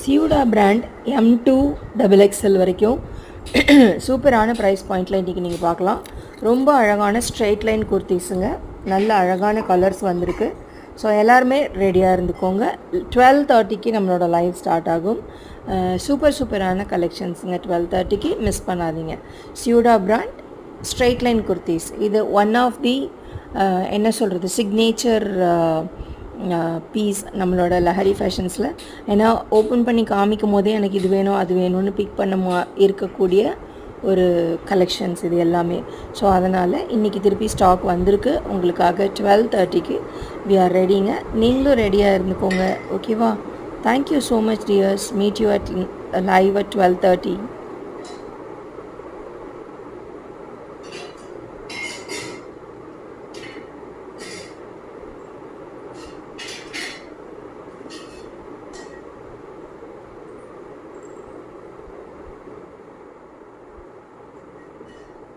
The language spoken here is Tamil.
சியூடா brand M to double XL வரைக்கும் சூப்பரான ப்ரைஸ் பாயிண்டில் இன்றைக்கி நீங்கள் பார்க்கலாம். ரொம்ப அழகான ஸ்ட்ரெயிட் லைன் குர்த்திஸுங்க நல்ல அழகான கலர்ஸ் வந்திருக்கு. ஸோ எல்லாருமே ரெடியாக இருந்துக்கோங்க. டுவெல் தேர்ட்டிக்கு நம்மளோட லைவ் ஸ்டார்ட் ஆகும். சூப்பர் சூப்பரான கலெக்ஷன்ஸுங்க டுவெல் தேர்ட்டிக்கு மிஸ் பண்ணாதீங்க. சியூடா பிராண்ட் ஸ்ட்ரெயிட் லைன் குர்த்திஸ் இது ஒன் ஆஃப் தி என்ன சொல்கிறது சிக்னேச்சர் பீஸ் நம்மளோட லஹரி ஃபேஷன்ஸில் ஏன்னா ஓப்பன் பண்ணி காமிக்கும் போதே எனக்கு இது வேணும் அது வேணும்னு பிக் பண்ண மா இருக்கக்கூடிய ஒரு கலெக்ஷன்ஸ் இது எல்லாமே. ஸோ அதனால் இன்றைக்கி திருப்பி ஸ்டாக் வந்திருக்கு. உங்களுக்காக டுவெல் தேர்ட்டிக்கு வி ஆர் ரெடிங்க நீங்களும் ரெடியாக இருந்துக்கோங்க. ஓகேவா thank you so much dears meet you at live at twelve thirty